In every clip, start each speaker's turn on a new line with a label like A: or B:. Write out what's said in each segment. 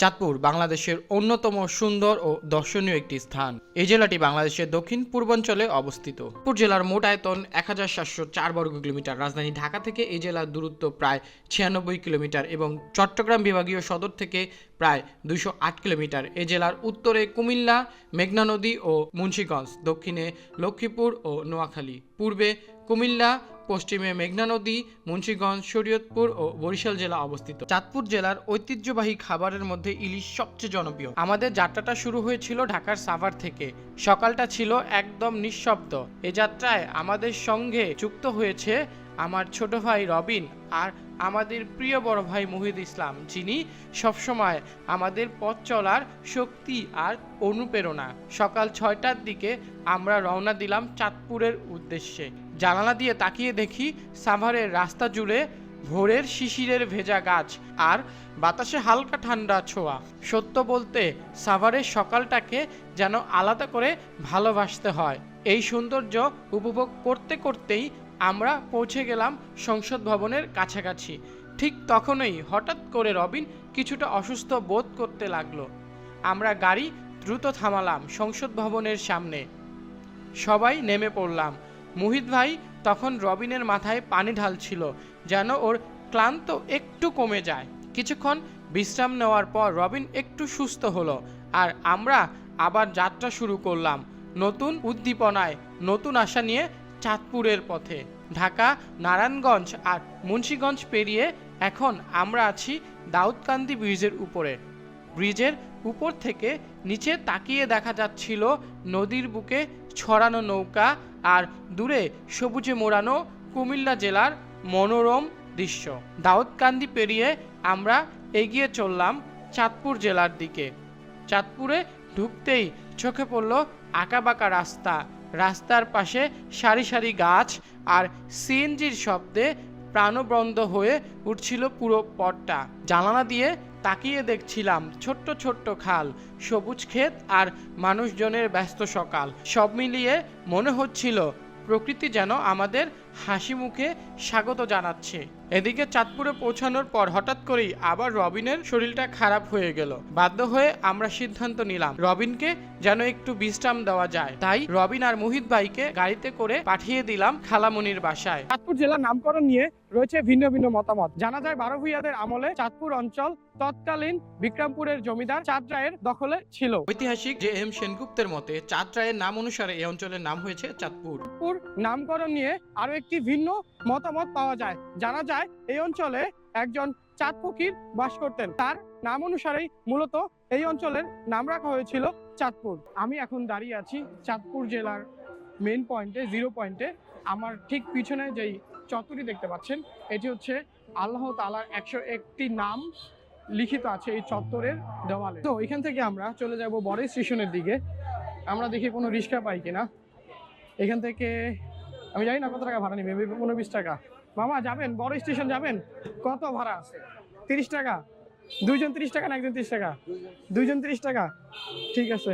A: চাঁদপুর বাংলাদেশের অন্যতম সুন্দর ও দর্শনীয় একটি স্থান। এই জেলাটি বাংলাদেশের দক্ষিণ পূর্বাঞ্চলে অবস্থিত। চাঁদপুর জেলার মোট আয়তন এক হাজার সাতশো চার বর্গ কিলোমিটার। রাজধানী ঢাকা থেকে এই জেলার দূরত্ব প্রায় ছিয়ানব্বই কিলোমিটার এবং চট্টগ্রাম বিভাগীয় সদর থেকে প্রায় দুইশো আট কিলোমিটার। এ জেলার উত্তরে কুমিল্লা, মেঘনা নদী ও মুন্সীগঞ্জ, দক্ষিণে লক্ষ্মীপুর ও নোয়াখালী। পূর্বে কুমিল্লা, পশ্চিমে মেঘনা নদী, মুন্সীগঞ্জ, শরীয়তপুর ও বরিশাল জেলা অবস্থিত। চাঁদপুর জেলার ঐতিহ্যবাহী খাবারের মধ্যে ইলিশ সবচেয়ে জনপ্রিয়। আমাদের যাত্রাটা শুরু হয়েছিল ঢাকার সাভার থেকে। সকালটা ছিল একদম নিঃশব্দ। এ যাত্রায় আমাদের সঙ্গে যুক্ত হয়েছে আমার ছোট ভাই রবিন আর আমাদের প্রিয় বড় ভাই মুহিদ ইসলাম, যিনি সবসময় আমাদের পথ চলার শক্তি আর অনুপ্রেরণা। সকাল ছয়টার দিকে আমরা রওনা দিলাম চাঁদপুরের উদ্দেশ্যে। জানালা দিয়ে তাকিয়ে দেখি সাভারের রাস্তা জুড়ে ভোরের শিশিরের ভেজা গাছ আর বাতাসে হালকা ঠান্ডা ছোঁয়া। সত্য বলতে সাভারের সকালটাকে যেন আলাদা করে ভালোবাসতে হয়। এই সৌন্দর্য উপভোগ করতে করতেই আমরা পৌঁছে গেলাম সংসদ ভবনের কাছাকাছি। ঠিক তখনই হঠাৎ করে রবিন কিছুটা অসুস্থ বোধ করতে লাগল। আমরা গাড়ি দ্রুত থামালাম সংসদ ভবনের সামনে। সবাই নেমে পড়লাম। মুহিত ভাই তখন রবিনের মাথায় পানি ঢালছিল যেন ওর ক্লান্ত একটু কমে যায়। কিছুক্ষণ বিশ্রাম নেওয়ার পর রবিন একটু সুস্থ হলো আর আমরা আবার যাত্রা শুরু করলাম। নতুন উদ্দীপনায় নতুন আশা নিয়ে চাঁদপুরের পথে। ঢাকা, নারায়ণগঞ্জ আর মুন্সীগঞ্জ পেরিয়ে এখন আমরা আছি দাউদকান্দি ব্রিজের উপরে। ব্রিজের উপর থেকে নিচে তাকিয়ে দেখা যাচ্ছিল নদীর বুকে ছড়ানো নৌকা আর দূরে সবুজে মোড়ানো কুমিল্লা জেলার মনোরম দৃশ্য। দাউদকান্দি পেরিয়ে আমরা এগিয়ে চললাম চাঁদপুর জেলার দিকে। চাঁদপুরে ঢুকতেই চোখে পড়ল আঁকাবাঁকা রাস্তা রাস্তার পাশে সারি সারি গাছ আর সিএনজির শব্দে প্রাণবন্ধ হয়ে উঠছিল পুরো পটটা জানালা দিয়ে তাকিয়ে দেখছিলাম ছোট্ট ছোট্ট খাল, সবুজ ক্ষেত আর মানুষজনের ব্যস্ত সকাল। সব মিলিয়ে মনে হচ্ছিল প্রকৃতি যেন আমাদের হাসি মুখে স্বাগত জানাচ্ছে। এদিকে চাঁদপুরে পৌঁছানোর পর হঠাৎ করেই আবার রবিনের শরীরটা খারাপ হয়ে গেল। বাধ্য হয়ে আমরা সিদ্ধান্ত নিলাম রবিনকে যেন একটু বিশ্রাম দেওয়া যায়। তাই রবিন আর মুহিত ভাইকে গাড়িতে করে পাঠিয়ে দিলাম খালামনির বাসায়।
B: চাঁদপুর জেলার নামকরণ নিয়ে রয়েছে ভিন্ন ভিন্ন মতামত। জানা যায় বারো ভূঁইয়াদের আমলে চাঁদপুর অঞ্চল তৎকালীন বিক্রমপুরের জমিদার চাঁদ রায়ের দখলে ছিল।
A: ঐতিহাসিক জে এম সেনগুপ্তের মতে চাঁদ রায়ের নাম অনুসারে এই অঞ্চলের নাম হয়েছে চাঁদপুর।
B: চাঁদপুর নামকরণ নিয়ে আরও একটি ভিন্ন মতামত পাওয়া যায়। জানা যায়, এই অঞ্চলে একজন চাঁদ ফকির বাস করতেন। তার নাম অনুসারেই মূলত এই অঞ্চলের নাম রাখা হয়েছিল চাঁদপুর। আমি এখন দাঁড়িয়ে আছি চাঁদপুর জেলার মেন পয়েন্টে জিরো পয়েন্টে আমার ঠিক পিছনে যেই চত্বরটি দেখতে পাচ্ছেন, এটি হচ্ছে আল্লাহ তালার একশো একটি নাম লিখিত আছে এই চত্বরের দেওয়ালে। তো এখান থেকে আমরা চলে যাব বড় স্টেশনের দিকে। আমরা দেখি কোনো রিক্সা পাই কিনা। এখান থেকে আমি জানি না কত টাকা ভাড়া নেবে উনবিশ টাকা। মামা, যাবেন, বড় স্টেশন যাবেন? কত ভাড়া আছে? তিরিশ টাকা। দুইজন তিরিশ টাকা না একজন তিরিশ টাকা? দুইজন তিরিশ টাকা। ঠিক আছে।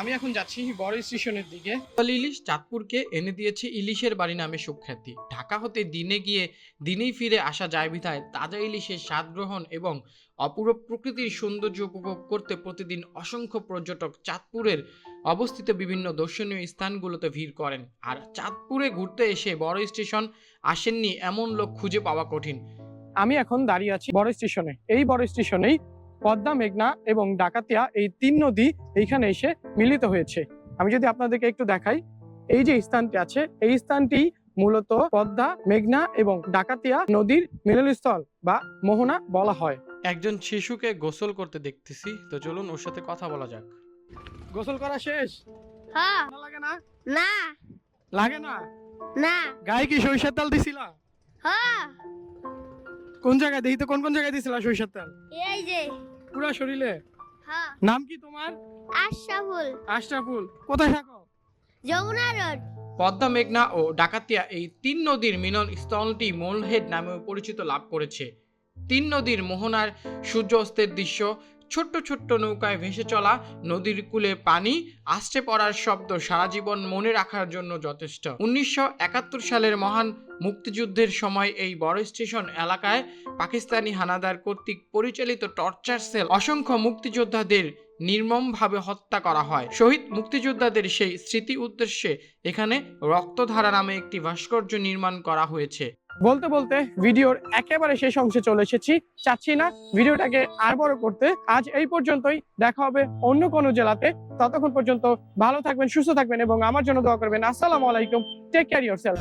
B: আমি এখন যাচ্ছি বড় স্টেশনের দিকে।
A: ইলিশ চাঁদপুরকে এনে দিয়েছে ইলিশের বাড়ি নামে সুখ্যাতি। ঢাকা হতে দিনে গিয়ে দিনেই ফিরে আসা যায় বিধায় তাজা ইলিশের স্বাদ গ্রহণ এবং অপূরব প্রকৃতির সৌন্দর্য উপভোগ করতে প্রতিদিন অসংখ্য পর্যটক চাঁদপুরের অবস্থিত বিভিন্ন দর্শনীয় স্থানগুলোতে ভিড় করেন। আর চাঁদপুরে ঘুরতে এসে বড় স্টেশন আসেননি এমন লোক খুঁজে পাওয়া কঠিন।
B: আমি এখন দাঁড়িয়ে আছি বড় স্টেশনে। এই বড় স্টেশনেই পদ্মা মেঘনা এবং ডাকাতিয়া এই তিন নদী এইখানে এসে মিলিত হয়েছে। আমি যদি আপনাদেরকে একটু দেখাই এই যে স্থানটি আছে এই স্থানটি মূলত পদ্মা মেঘনা এবং ডাকাতিয়া নদীর মিলনস্থল বা মোহনা বলা হয়।
A: একজন শিশুকে গোসল করতে দেখতেছি তো চলুন ওর সাথে কথা বলা যাক।
B: গোসল করা শেষ?
C: হ্যাঁ।
B: লাগে না?
C: না।
B: লাগে না?
C: না।
B: গায়ে কি সরিষার তেল দিছিলা?
C: হ্যাঁ।
B: কোন জায়গায় দেখি তো কোন কোন জায়গায় দিছিলা সরিষার তেল?
C: এই যে।
B: পুরো শরীরে?
C: হ্যাঁ।
B: নাম কি তোমার?
C: আশরাফুল।
B: আশরাফুল। কোথায় থাকো?
C: যমুনা রোড।
A: পদ্মা মেঘনা ও ডাকাতিয়া এই তিন নদীর মিলন স্থলটি মোলহেড নামেও পরিচিত লাভ করেছে। তিন নদীর মোহনার সূর্য অস্তের দৃশ্য ছোট্ট ছোট্ট নৌকায় ভেসে চলা নদীর কূলে পানি আসছে পড়ার শব্দ সারা জীবন মনে রাখার জন্য যথেষ্ট। উনিশশো একাত্তর সালের মহান মুক্তিযুদ্ধের সময় এই বড় স্টেশন এলাকায় পাকিস্তানি হানাদার কর্তৃক পরিচালিত টর্চার সেল অসংখ্য মুক্তিযোদ্ধাদের নির্মমভাবে হত্যা করা হয়। শহীদ মুক্তিযোদ্ধাদের সেই স্মৃতি উদ্দেশ্যে এখানে রক্তধারা নামে একটি ভাস্কর্য নির্মাণ করা হয়েছে।
B: বলতে বলতে ভিডিওর একেবারে শেষ অংশে চলে এসেছি। চাচ্ছি না ভিডিওটাকে আর বড় করতে। আজ এই পর্যন্তই। দেখা হবে অন্য কোনো জেলাতে। ততক্ষণ পর্যন্ত ভালো থাকবেন, সুস্থ থাকবেন এবং আমার জন্য দোয়া করবেন। আসসালামু আলাইকুম। Take care your self